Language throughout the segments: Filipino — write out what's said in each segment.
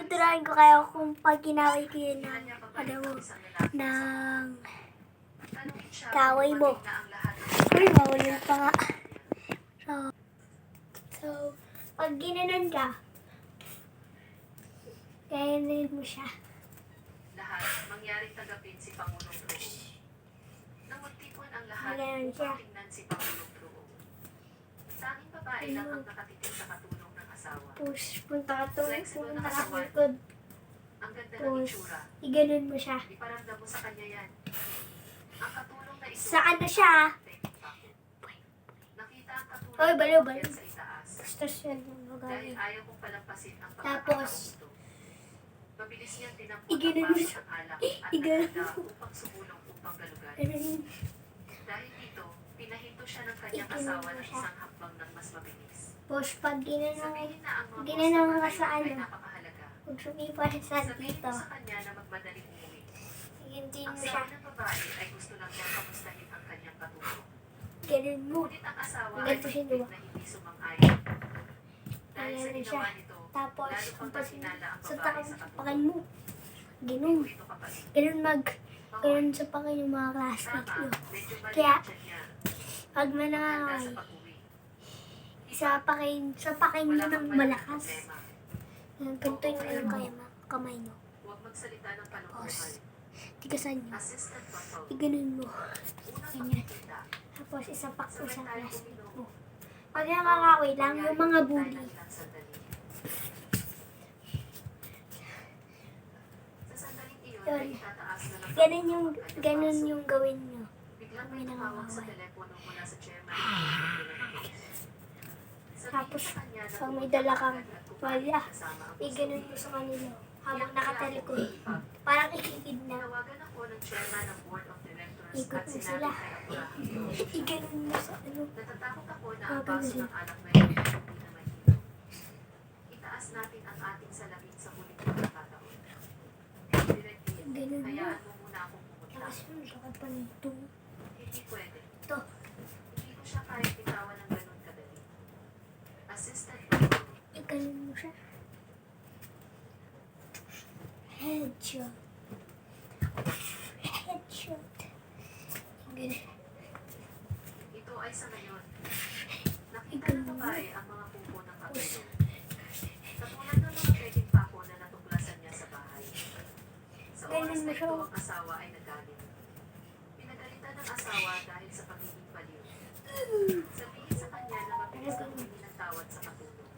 Tuturahin ko kayo kung pag kinaway ko yun ng, ano mo, ng kaway mo. Uy, mahulil pa nga. So, so, pag ginanon ka, kainin mo siya. Lahat mangyaring tagapin si Pangulong Troo. Namutipon ang lahat upang tingnan si Pangulong Troo. Tanging babae lang ang nakatitig sa katulong ng asawa. Push, punta ka to, Flexible na ka katawan. likod. Ang ganda ng Push. itsura. Iganon mo siya. Iparamdam mo sa kanya yan. Ang katulong na ito. Sa ano siya? Nakita ang katulong Oy, baliw, baliw. sa itaas. Tapos yan, Dahil magaling. ayaw kong palampasin ang Tapos, pagkakataong ito. Mabilis niyang tinampot Iganon ang mo baso siya. ng alak at Iganon naghanda upang sumulong upang galugan. Dahil dito, pinahinto siya ng kanyang Iganon asawa mo ng siya. isang hakbang ng mas mabilis. Push, pag Ginanong na ka sa ano? sa Sabihin dito, mo sa umuwi. hindi mo siya. Ganon mo. Ay ganito siya, diba? ginawa siya. Tapos, ang sa katulong. mo. Kapatid. Ganon mag, Oo, ganon sa pakin yung mga classmate Tama, nyo. medyo mali Kaya. Pag manangaway, sa pakin, sa pakin nyo ng malakas. Ganito yung ano kaya ma, kamay ng kalungkutan. Tigasan nyo. Iganon mo. Ganyan. Tapos isapak mo sa uminom. mo. Pag nakakaway lang, yung mga bully. Yun. Ganun yung, ganun yung gawin nyo. Biglang may nakakaway. Tapos, na pag may dala ka kang wala, ang Iganon mo sa kanila. Habang nakatalikod. Parang ng ng of directors Ikot mo sila. Aburahan. Iganon mo sa ano. Natatakot ako na ang ng alak na yun na. Itaas natin ang ating salamin sa huling pagkakataon. Directive, Ganun mo. Lakas yun, sakit pa nito. Hindi pwede. Ito. Hindi ko siya kaya bitawan ng ganun kadali. Assistant Iganon mo siya. Headshot. Headshot. Ganun. Ito ay sa ngayon. Nakita ng babae ang mga kuko ng kabelo. Katulad ng mga pwedeng pako na natuklasan niya sa bahay. Sa Ganun oras na ito, ang asawa ay nagalit. Pinagalitan ng asawa dahil sa pagiging baliw. Sabihin sa kanya na mabilis ang humingi ng tawad sa katulong.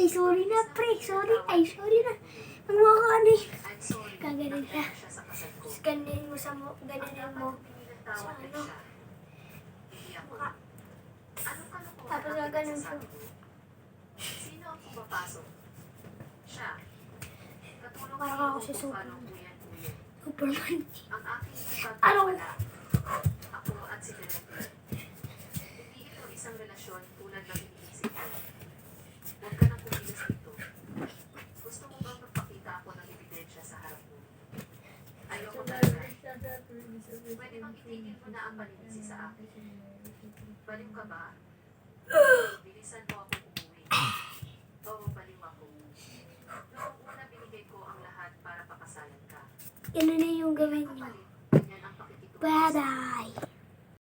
Ay, sorry na, pre. Sorry. Ay, sorry na. Ang mga ano eh. Sa. Tapos ganunin mo sa mo, dapat mo. Sa ano? kalokohan Tapos pinagsasabi mo? Sino ang pumapasok? Siya. Kayo ako paano kuyan-kuyan. Superman. Ano? Ako at si Director. Hindi ito isang relasyon tulad ng iniisip. Pwede bang itigil mo na ang paninisi sa akin? Baliw ka ba? Bilisan mo ako umuwi. Oo, baliw ako. Noong una binigay ko ang lahat para pakasalan ka. Ganun na yung gawin sa Bye-bye.